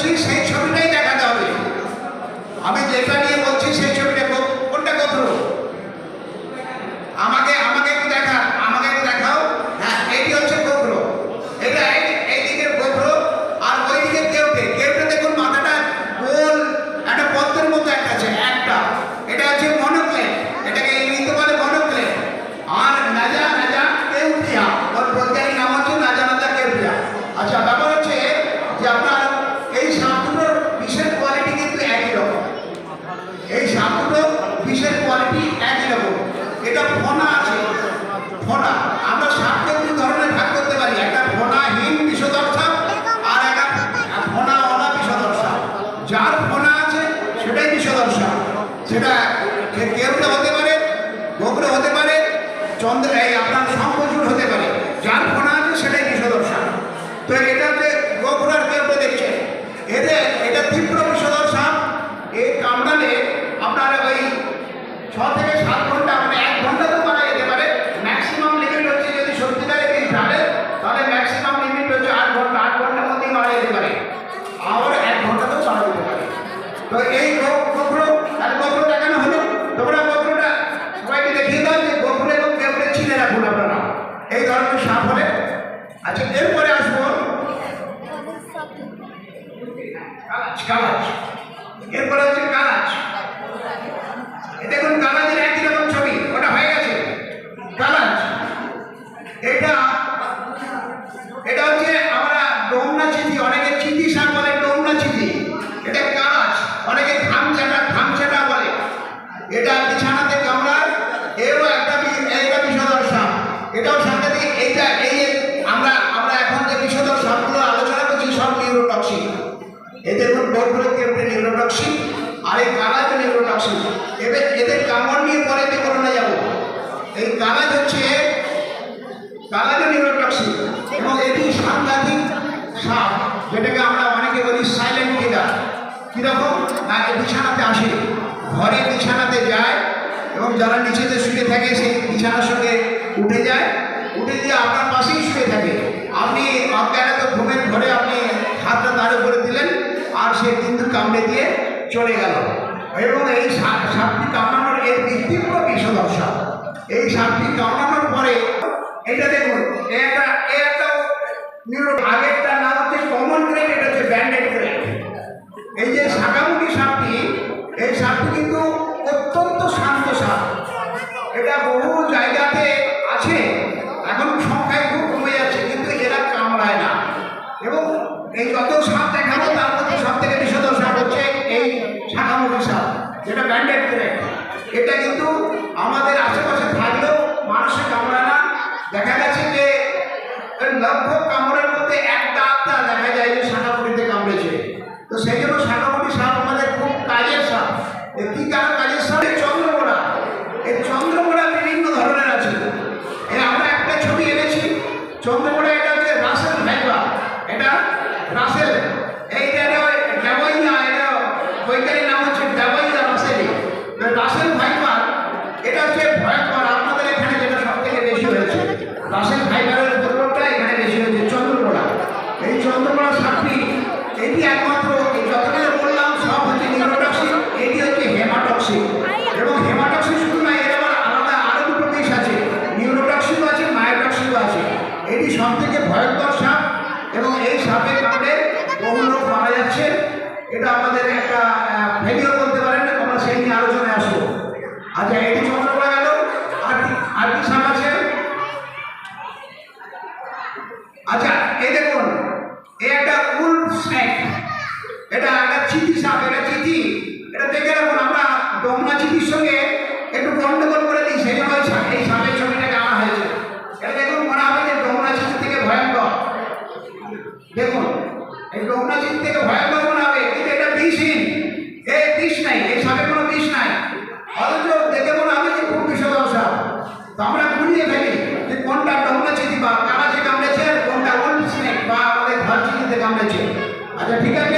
বলছি সেই ছবিটাই দেখাতে হবে। আমি যেটা যার ফোনা আছে, সেটাই বিষদর্শা সেটা কেউটা হতে পারে গোগ্র হতে পারে, চন্দ্র এই আপনার শঙ্কচুর হতে পারে। যার ফোনা আছে, সেটাই বিষদর্শা তো এটা যে গোবর আর কেউটা দেখছে এতে এটা তীব্র বিষধর সাপ এই কামড়ালে আপনার ওই ছ থেকে সাত ঘণ্টা মানে এক ঘণ্টা তো মারা যেতে পারে ম্যাক্সিমাম লিমিট হচ্ছে যদি সত্যিকারে বিষ ঢালে তাহলে ম্যাক্সিমাম লিমিট হচ্ছে আট ঘণ্টা আট ঘণ্টার মধ্যেই মারা যেতে পারে আবার এক ঘণ্টা তো মারা যেতে পারে তো এই গোপ্র আর গোপ্র কেন হলো? তোমরা গোপ্রটা সবাইকে দেখিয়ে দাও চিনে এই ধরনের সাপ হলে। আচ্ছা এরপরে আসব। এরপরে হচ্ছে দেখুন কালাচের এটাও সাংঘাতিক, এইটা, এই আমরা আমরা এখন যে বিষধর সাপগুলো আলোচনা করছি, সব নিউরোটক্সিক এদের ডোরগুলো কেমন নিউরোটক্সিক আর এই কালাজ নিউরোটক্সিক এদের এদের কামড় নিয়ে পরে যে করোনা যাব। এই কালাজ হচ্ছে কালাজ নিউরোটক্সিক এবং এটি সাংঘাতিক সাপ, যেটাকে আমরা অনেকে বলি সাইলেন্ট কিলার কীরকম? না, এ বিছানাতে আসে। ঘরে বিছানাতে যায় এবং যারা নিচেতে শুয়ে থাকে, সেই বিছানার সঙ্গে উঠে যায়, উঠে দিয়ে আপনার পাশেই শুয়ে থাকে। আপনি আপনারা তো ঘুমের ঘরে আপনি হাতটা তার উপরে দিলেন, আর সে কিন্তু কামড়ে দিয়ে চলে গেল। এবং এই সাপ সাপটি কামড়ানোর এর তীব্র বিষদশা এই সাপটি কামড়ানোর পরে, এটা দেখুন এটা একটা এ একটা নিউরো আগেরটার লক্ষ কামড়ের মধ্যে একটা আত্মা দেখা যায় যে শাখাপুরিতে কামড়েছে। তো সেই জন্য শাখাপুরি সাপ আমাদের খুব কাজের সাপ। কি কারণ কাজের সাপ? চন্দ্রমোড়া। এই চন্দ্রমোড়া বিভিন্ন ধরনের আছে। এর আমরা একটা ছবি এনেছি। চন্দ্রমোড়া এটা হচ্ছে রাসেল ভাইবা এটা রাসেল। এই ডাবাইয়া এটা বৈজ্ঞানিক নাম হচ্ছে ডাবাইয়া রাসেলি রাসেল ভাইবার এটা হচ্ছে ভয়ঙ্কর আপনাদের এখানে যেটা সব থেকে বেশি হয়েছে রাসেল ভাইবারের উপদ্রবটা এখানে বেশি হয়েছে চন্দ্রমোড়া এই চন্দ্রমোড়া সাপটি এটি একমাত্র এই যতগুলো বললাম সব হচ্ছে নিউরোটক্সিক এটি হচ্ছে হেমাটক্সিক এবং হেমাটক্সিক শুধু না এর আবার আলাদা আরও দুটো বিষ আছে নিউরোটক্সিকও আছে মায়োটক্সিকও আছে এটি সব থেকে ভয়ঙ্কর সাপ সাপের কামড়ে বহু লোক মারা যাচ্ছে? এটা আমাদের একটা ফেলিও বলতে পারেন আমরা সেই নিয়ে আলোচনায় আসব। আচ্ছা এটি চন্দ্রকোড়া গেল। আর আর কি সাপ আছে? দেখুন, এই থেকে মনে হবে। কিন্তু এটা বিষহীন এ বিষ নাই সাপে কোনো বিষ নাই। অথচ দেখে মনে হবে যে খুব তো আমরা গুলিয়ে থাকি যে কোনটা ডোমনা বা কারাচে কামড়েছে কোনটা ওল্ড বা আমাদের কামড়েছে। আচ্ছা ঠিক আছে?